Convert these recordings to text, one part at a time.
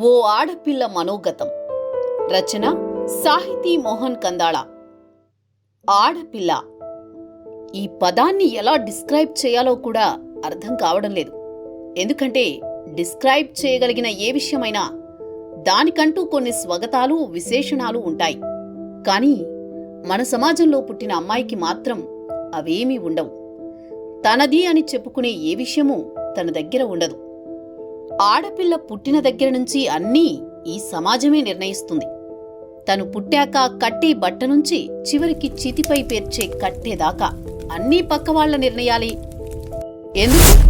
ఓ ఆడపిల్ల మనోగతం. రచన సాహితీ మోహన్ కందాళ. ఆడపిల్ల. ఈ పదాన్ని ఎలా డిస్క్రైబ్ చేయాలో కూడా అర్థం కావడం లేదు. ఎందుకంటే డిస్క్రైబ్ చేయగలిగిన ఏ విషయమైనా దానికంటూ కొన్ని స్వగతాలు విశేషణాలు ఉంటాయి. కానీ మన సమాజంలో పుట్టిన అమ్మాయికి మాత్రం అవేమీ ఉండవు. తనది అని చెప్పుకునే ఏ విషయమూ తన దగ్గర ఉండదు. ఆడపిల్ల పుట్టిన దగ్గర నుంచి అన్నీ ఈ సమాజమే నిర్ణయిస్తుంది. తను పుట్టాక కట్టే బట్ట నుంచి చివరికి చితిపై పేర్చే కట్టేదాకా అన్నీ పక్కవాళ్ళ నిర్ణయాలే. ఎందుకు?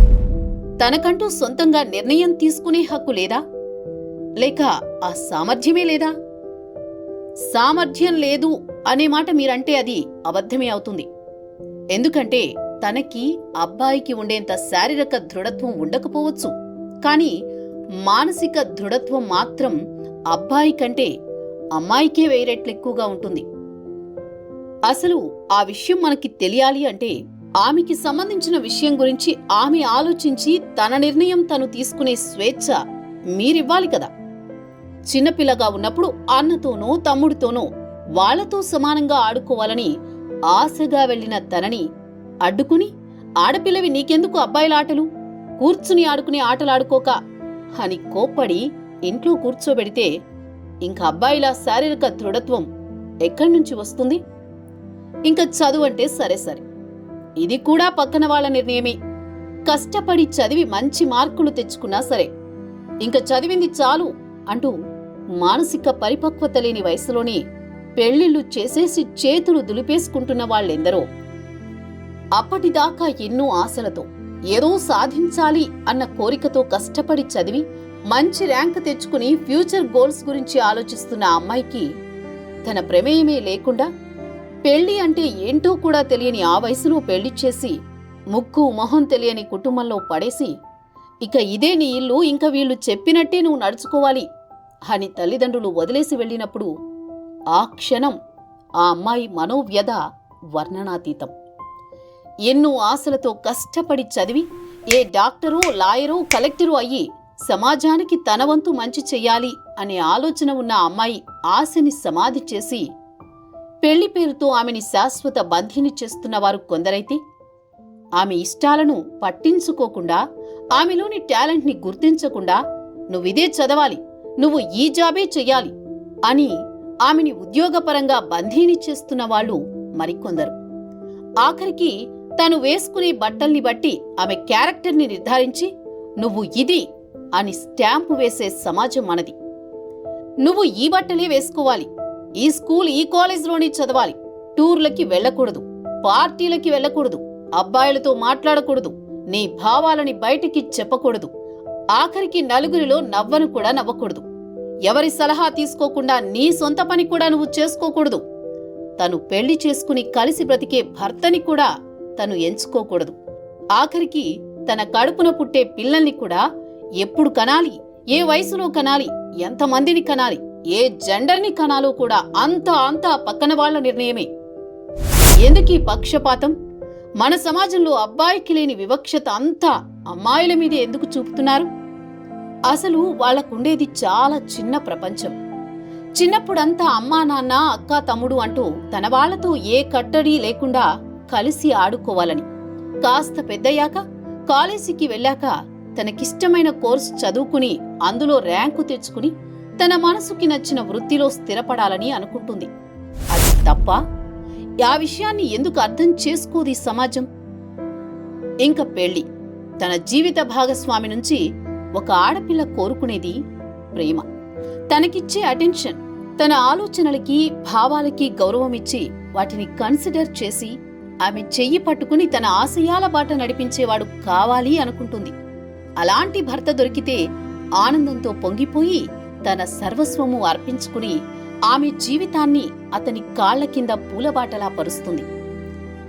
తనకంటూ సొంతంగా నిర్ణయం తీసుకునే హక్కు లేదా? లేక ఆ సామర్థ్యమే లేదా? సామర్థ్యం లేదు అనే మాట మీరంటే అది అబద్ధమే అవుతుంది. ఎందుకంటే తనకి అబ్బాయికి ఉండేంత శారీరక దృఢత్వం ఉండకపోవచ్చు. కానీ మానసిక దృఢత్వం మాత్రం అబ్బాయి కంటే అమ్మాయికే వేరేట్లు ఎక్కువగా ఉంటుంది. అసలు ఆ విషయం మనకి తెలియాలి అంటే ఆమెకి సంబంధించిన విషయం గురించి ఆమె ఆలోచించి తన నిర్ణయం తను తీసుకునే స్వేచ్ఛ మీరివ్వాలి కదా. చిన్నపిల్లగా ఉన్నప్పుడు అన్నతోనో తమ్ముడితోనో వాళ్ళతో సమానంగా ఆడుకోవాలని ఆశగా వెళ్ళిన తనని అడ్డుకుని ఆడపిల్లవి నీకెందుకు అబ్బాయిలాటలు కూర్చుని ఆడుకునే ఆటలాడుకోక అని కోప్పడి ఇంట్లో కూర్చోబెడితే ఇంక అబ్బాయిలా శారీరక దృఢత్వం ఎక్కడి నుంచి వస్తుంది? ఇంక చదువు అంటే సరే సరే. ఇది కూడా పక్కన వాళ్ళ నిర్ణయమే. కష్టపడి చదివి మంచి మార్కులు తెచ్చుకున్నా సరే. ఇంక చదివింది చాలు అంటూ మానసిక పరిపక్వత లేని వయసులోనే పెళ్ళిళ్ళు చేసేసి చేతులు దులిపేసుకుంటున్న వాళ్ళెందరో. అప్పటిదాకా ఎన్నో ఆశలతో ఏదో సాధించాలి అన్న కోరికతో కష్టపడి చదివి మంచి ర్యాంక్ తెచ్చుకుని ఫ్యూచర్ గోల్స్ గురించి ఆలోచిస్తున్న అమ్మాయికి తన ప్రమేయమే లేకుండా పెళ్ళి అంటే ఏంటో కూడా తెలియని ఆ వయసులో పెళ్ళి చేసి ముక్కు మొహం తెలియని కుటుంబంలో పడేసి ఇక ఇదే నీ ఇల్లు ఇంక వీళ్ళు చెప్పినట్టే నువ్వు నడుచుకోవాలి అని తల్లిదండ్రులు వదిలేసి వెళ్ళినప్పుడు ఆ క్షణం ఆ అమ్మాయి మనోవ్యధ వర్ణనాతీతం. ఎన్నో ఆశలతో కష్టపడి చదివి ఏ డాక్టరు లాయరు కలెక్టరు అయ్యి సమాజానికి తన వంతు మంచి చెయ్యాలి అనే ఆలోచన ఉన్న అమ్మాయి ఆశని సమాధి చేసి పెళ్ళి పేరుతో ఆమెని శాశ్వత బంధిని చేస్తున్నవారు కొందరైతే ఆమె ఇష్టాలను పట్టించుకోకుండా ఆమెలోని టాలెంట్ని గుర్తించకుండా నువ్విదే చదవాలి నువ్వు ఈ జాబే చెయ్యాలి అని ఆమెని ఉద్యోగపరంగా బంధీని చేస్తున్న వాళ్ళు మరికొందరు. ఆఖరికి తను వేసుకునే బట్టల్ని బట్టి ఆమె క్యారెక్టర్ని నిర్ధారించి నువ్వు ఇది అని స్టాంపు వేసే సమాజం మనది. నువ్వు ఈ బట్టలే వేసుకోవాలి. ఈ స్కూల్ ఈ కాలేజ్లోనే చదవాలి. టూర్లకి వెళ్ళకూడదు. పార్టీలకి వెళ్ళకూడదు. అబ్బాయిలతో మాట్లాడకూడదు. నీ భావాలని బయటికి చెప్పకూడదు. ఆఖరికి నలుగురిలో నవ్వను కూడా నవ్వకూడదు. ఎవరి సలహా తీసుకోకుండా నీ సొంత పని కూడా నువ్వు చేసుకోకూడదు. తను పెళ్ళి చేసుకుని కలిసి బ్రతికే భర్తని కూడా తను ఎంచుకోకూడదు. ఆఖరికి తన కడుపున పుట్టే పిల్లల్ని కూడా ఎప్పుడు కనాలి ఏ వయసులో కనాలి ఎంతమందిని కనాలి ఏ జెండర్ని కనాలో కూడా అంతా అంతా పక్కన వాళ్ళ నిర్ణయమే. ఎందుకీ పక్షపాతం? మన సమాజంలో అబ్బాయికి లేని వివక్షత అంతా అమ్మాయిల మీద ఎందుకు చూపుతున్నారు? అసలు వాళ్ళకుండేది చాలా చిన్న ప్రపంచం. చిన్నప్పుడంతా అమ్మా నాన్న అక్క తమ్ముడు అంటూ తన వాళ్ళతో ఏ కట్టడి లేకుండా కలిసి ఆడుకోవాలని. కాస్త పెద్దయ్యాక కాలేజీకి వెళ్ళాక తనకిష్టమైన కోర్సు చదువుకుని అందులో ర్యాంకు తెచ్చుకుని తన మనసుకి నచ్చిన వృత్తిలో స్థిరపడాలని అనుకుంటుంది. అది తప్ప ఆ విషయాన్ని ఎందుకు అర్థం చేసుకోది సమాజం? ఇంక పెళ్ళి తన జీవిత భాగస్వామి నుంచి ఒక ఆడపిల్ల కోరుకునేది ప్రేమ. తనకిచ్చే అటెన్షన్ తన ఆలోచనలకి భావాలకి గౌరవమిచ్చి వాటిని కన్సిడర్ చేసి ఆమె చెయ్యి పట్టుకుని తన ఆశయాల బాట నడిపించేవాడు కావాలి అనుకుంటుంది. అలాంటి భర్త దొరికితే ఆనందంతో పొంగిపోయి తన సర్వస్వము అర్పించుకుని ఆమె జీవితాన్ని అతని కాళ్ళ కింద పూలబాటలా పరుస్తుంది.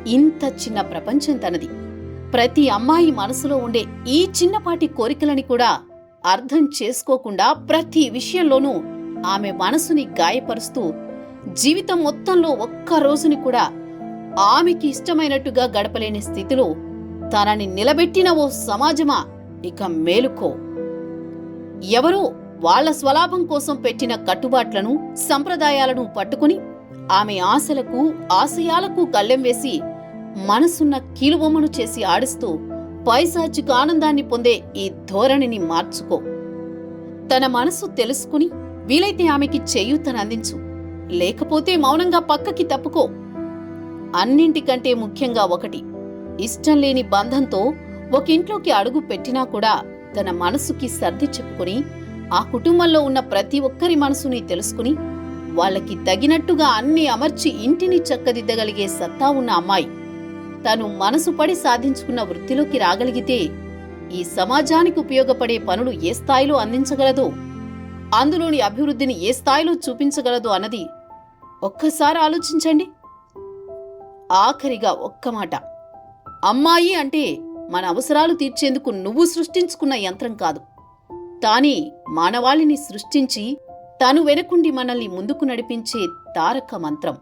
ఇంత చిన్న ప్రపంచం తనది. ప్రతి అమ్మాయి మనసులో ఉండే ఈ చిన్నపాటి కోరికలని కూడా అర్థం చేసుకోకుండా ప్రతి విషయంలోనూ ఆమె మనసుని గాయపరుస్తూ జీవితం మొత్తంలో ఒక్క రోజుని కూడా ఆమెకి ఇష్టమైనట్టుగా గడపలేని స్థితిలో తనని నిలబెట్టిన ఓ సమాజమా? ఇక మేలుకో. ఎవరో వాళ్ళ స్వలాభం కోసం పెట్టిన కట్టుబాట్లను సంప్రదాయాలను పట్టుకుని ఆమె ఆశలకు ఆశయాలకు కళ్ళెం వేసి మనసున్న కీలుబొమ్మను చేసి ఆడిస్తూ పైశాచిక ఆనందాన్ని పొందే ఈ ధోరణిని మార్చుకో. తన మనసు తెలుసుకుని వీలైతే ఆమెకి చేయూతనందించు. లేకపోతే మౌనంగా పక్కకి తప్పుకో. అన్నింటికంటే ముఖ్యంగా ఒకటి. ఇష్టం లేని బంధంతో ఒక ఇంట్లోకి అడుగు పెట్టినా కూడా తన మనసుకి సర్ది చెప్పుకుని ఆ కుటుంబంలో ఉన్న ప్రతి ఒక్కరి మనసుని తెలుసుకుని వాళ్ళకి తగినట్టుగా అన్ని అమర్చి ఇంటిని చక్కదిద్దగలిగే సత్తా ఉన్న అమ్మాయి. తను మనసు పడి సాధించుకున్న వృత్తిలోకి రాగలిగితే ఈ సమాజానికి ఉపయోగపడే పనులు ఏ స్థాయిలో అందించగలదో? అందులోని అభివృద్ధిని ఏ స్థాయిలో చూపించగలదో అన్నది ఒక్కసారి ఆలోచించండి. ఆఖరిగా ఒక్క మాట. అమ్మాయి అంటే మన అవసరాలు తీర్చేందుకు నువ్వు సృష్టించుకున్న యంత్రం కాదు. తానే మానవాళిని సృష్టించి తను వెనకుండి మనల్ని ముందుకు నడిపించే తారక మంత్రం.